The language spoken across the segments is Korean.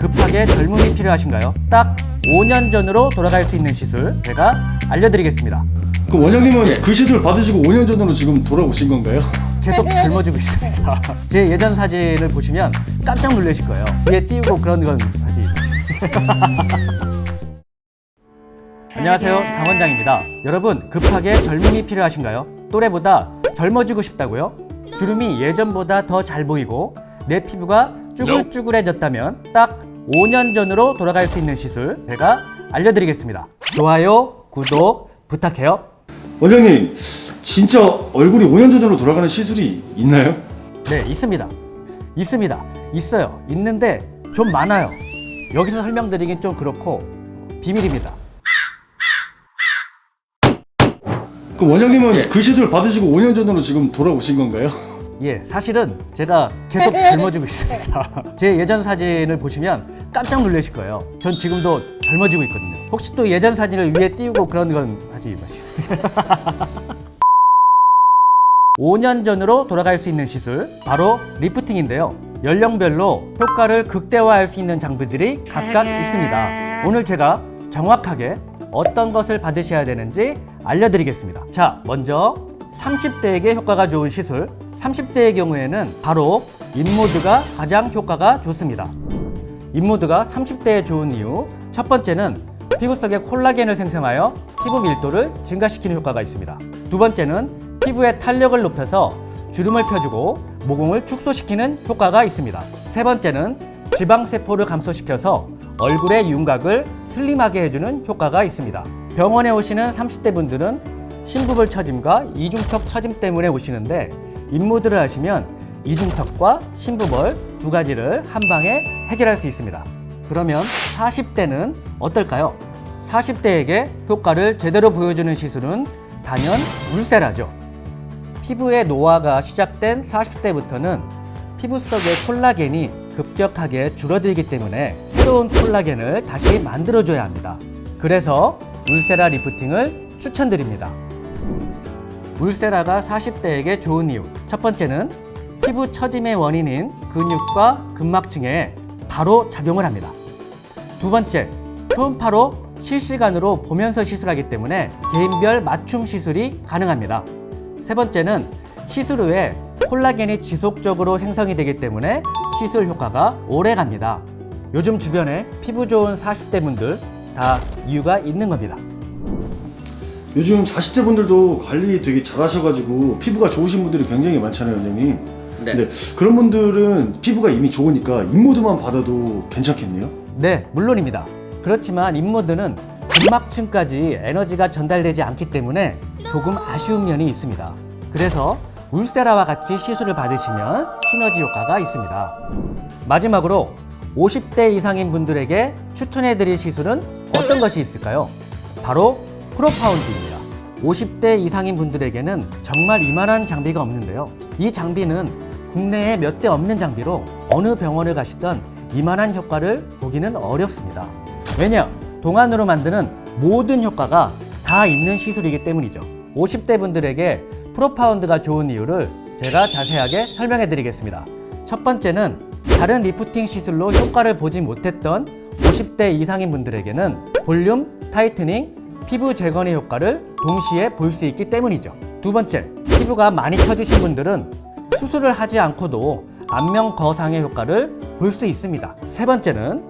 급하게 젊음이 필요하신가요? 딱 5년 전으로 돌아갈 수 있는 시술 제가 알려드리겠습니다. 그 원장님은 그 시술 받으시고 5년 전으로 지금 돌아오신 건가요? 계속 젊어지고 있습니다. 제 예전 사진을 보시면 깜짝 놀라실 거예요. 위에 띄우고 그런 건 사실. 안녕하세요. 강원장입니다. 여러분, 급하게 젊음이 필요하신가요? 또래보다 젊어지고 싶다고요? 주름이 예전보다 더 잘 보이고 내 피부가 쭈글쭈글해졌다면 딱 5년 전으로 돌아갈 수 있는 시술 제가 알려드리겠습니다. 좋아요, 구독 부탁해요. 원장님 진짜 얼굴이 5년 전으로 돌아가는 시술이 있나요? 네, 있습니다. 있습니다. 있어요. 있는데 좀 많아요. 여기서 설명드리긴 좀 그렇고 비밀입니다. 그 원장님은 그 시술 받으시고 5년 전으로 지금 돌아오신 건가요? 예, 사실은 제가 계속 젊어지고 있습니다. 제 예전 사진을 보시면 깜짝 놀라실 거예요. 전 지금도 젊어지고 있거든요. 혹시 또 예전 사진을 위에 띄우고 그런 건 하지 마시고. 5년 전으로 돌아갈 수 있는 시술 바로 리프팅인데요. 연령별로 효과를 극대화할 수 있는 장비들이 각각 있습니다. 오늘 제가 정확하게 어떤 것을 받으셔야 되는지 알려드리겠습니다. 자, 먼저 30대에게 효과가 좋은 시술. 30대의 경우에는 바로 인모드가 가장 효과가 좋습니다. 인모드가 30대에 좋은 이유 첫 번째는 피부 속에 콜라겐을 생성하여 피부 밀도를 증가시키는 효과가 있습니다. 두 번째는 피부의 탄력을 높여서 주름을 펴주고 모공을 축소시키는 효과가 있습니다. 세 번째는 지방세포를 감소시켜서 얼굴의 윤곽을 슬림하게 해주는 효과가 있습니다. 병원에 오시는 30대 분들은 신부볼 처짐과 이중턱 처짐 때문에 오시는데 인모드를 하시면 이중턱과 신부볼 두 가지를 한 방에 해결할 수 있습니다. 그러면 40대는 어떨까요? 40대에게 효과를 제대로 보여주는 시술은 단연 울세라죠. 피부의 노화가 시작된 40대부터는 피부 속의 콜라겐이 급격하게 줄어들기 때문에 새로운 콜라겐을 다시 만들어줘야 합니다. 그래서 울세라 리프팅을 추천드립니다. 울세라가 40대에게 좋은 이유. 첫 번째는 피부 처짐의 원인인 근육과 근막층에 바로 작용을 합니다. 두 번째, 초음파로 실시간으로 보면서 시술하기 때문에 개인별 맞춤 시술이 가능합니다. 세 번째는 시술 후에 콜라겐이 지속적으로 생성이 되기 때문에 시술 효과가 오래 갑니다. 요즘 주변에 피부 좋은 40대 분들 다 이유가 있는 겁니다. 요즘 40대 분들도 관리 되게 잘 하셔가지고 피부가 좋으신 분들이 굉장히 많잖아요 원장님 근데 그런 분들은 피부가 이미 좋으니까 인모드만 받아도 괜찮겠네요? 네, 물론입니다. 그렇지만 인모드는 근막층까지 에너지가 전달되지 않기 때문에 조금 아쉬운 면이 있습니다. 그래서 울세라와 같이 시술을 받으시면 시너지 효과가 있습니다. 마지막으로 50대 이상인 분들에게 추천해드릴 시술은 어떤 것이 있을까요? 바로 프로파운드입니다. 50대 이상인 분들에게는 정말 이만한 장비가 없는데요. 이 장비는 국내에 몇 대 없는 장비로 어느 병원을 가시던 이만한 효과를 보기는 어렵습니다. 왜냐? 동안으로 만드는 모든 효과가 다 있는 시술이기 때문이죠. 50대 분들에게 프로파운드가 좋은 이유를 제가 자세하게 설명해 드리겠습니다. 첫 번째는 다른 리프팅 시술로 효과를 보지 못했던 50대 이상인 분들에게는 볼륨, 타이트닝, 피부 재건의 효과를 동시에 볼 수 있기 때문이죠. 두 번째, 피부가 많이 처지신 분들은 수술을 하지 않고도 안면 거상의 효과를 볼 수 있습니다. 세 번째는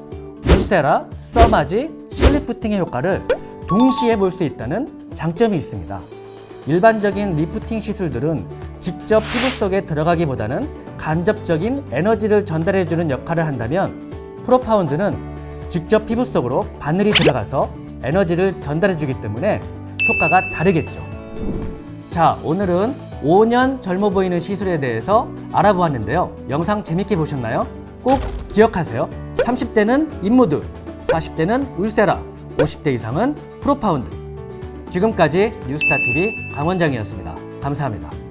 울세라, 써마지, 실리프팅의 효과를 동시에 볼 수 있다는 장점이 있습니다. 일반적인 리프팅 시술들은 직접 피부 속에 들어가기보다는 간접적인 에너지를 전달해주는 역할을 한다면 프로파운드는 직접 피부 속으로 바늘이 들어가서 에너지를 전달해 주기 때문에 효과가 다르겠죠. 자, 오늘은 5년 젊어 보이는 시술에 대해서 알아보았는데요. 영상 재밌게 보셨나요? 꼭 기억하세요. 30대는 인모드, 40대는 울세라, 50대 이상은 프로파운드. 지금까지 뉴스타TV 강원장이었습니다. 감사합니다.